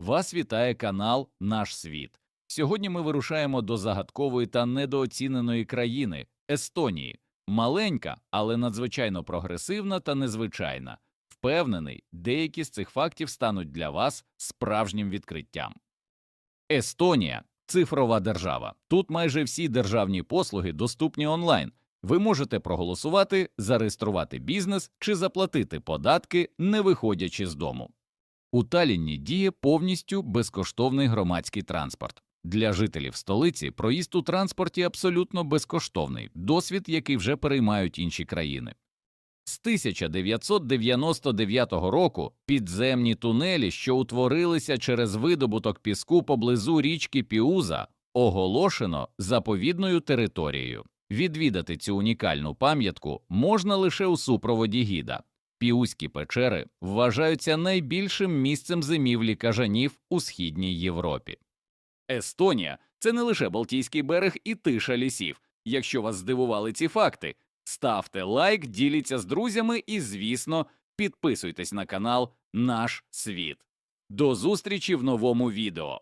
Вас вітає канал Наш Світ. Сьогодні ми вирушаємо до загадкової та недооціненої країни Естонії. Маленька, але надзвичайно прогресивна та незвичайна. Впевнений, деякі з цих фактів стануть для вас справжнім відкриттям. Естонія цифрова держава. Тут майже всі державні послуги доступні онлайн. Ви можете проголосувати, зареєструвати бізнес чи заплатити податки, не виходячи з дому. У Таллінні діє повністю безкоштовний громадський транспорт. Для жителів столиці проїзд у транспорті абсолютно безкоштовний, досвід, який вже переймають інші країни. З 1999 року підземні тунелі, що утворилися через видобуток піску поблизу річки Піуза, оголошено заповідною територією. Відвідати цю унікальну пам'ятку можна лише у супроводі гіда. Піузькі печери вважаються найбільшим місцем зимівлі кажанів у східній Європі. Естонія це не лише Балтійський берег і тиша лісів. Якщо вас здивували ці факти, ставте лайк, діліться з друзями і, звісно, підписуйтесь на канал Наш Світ. До зустрічі в новому відео.